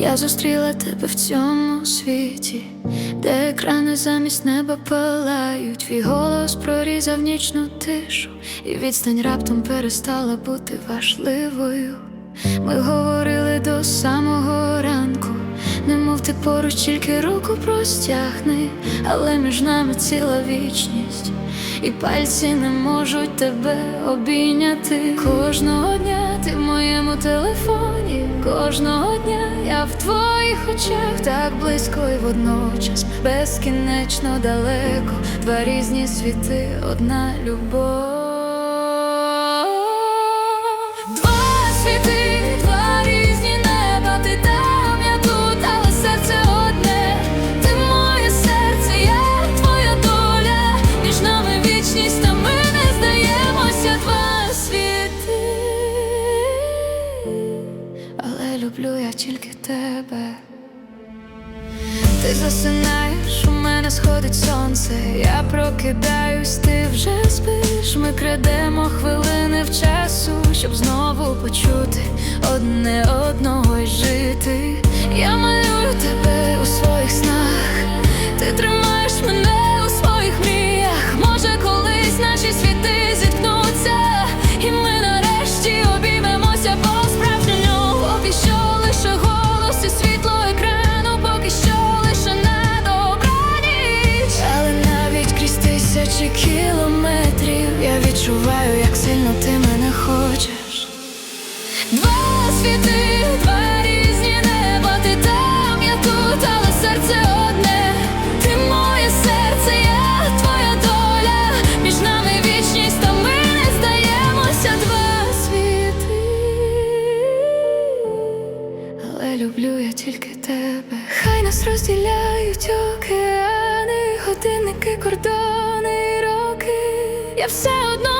Я зустріла тебе в цьому світі, де екрани замість неба палають. Твій голос прорізав нічну тишу, і відстань раптом перестала бути важливою. Ми говорили до самого ранку, немов ти поруч тільки руку простягни, але між нами ціла вічність, і пальці не можуть тебе обійняти. Кожного дня ти в моєму телефоні, кожного дня я в твоїх очах так близько і водночас безкінечно далеко. Два різні світи, одна любов. Люблю я тільки тебе. Ти засинаєш, у мене сходить сонце, я прокидаюсь, ти вже спиш. Ми крадемо хвилини в часу, щоб знову почути одне одного тисячі кілометрів я відчуваю, як сильно ти мене хочеш. Два світи, два різні неба, ти там, я тут, але серце одне. Ти моє серце, я твоя доля. Між нами вічність, та ми не здаємося два світи. Але люблю я тільки тебе. Хай нас розділяють океани, годинники. Я все одно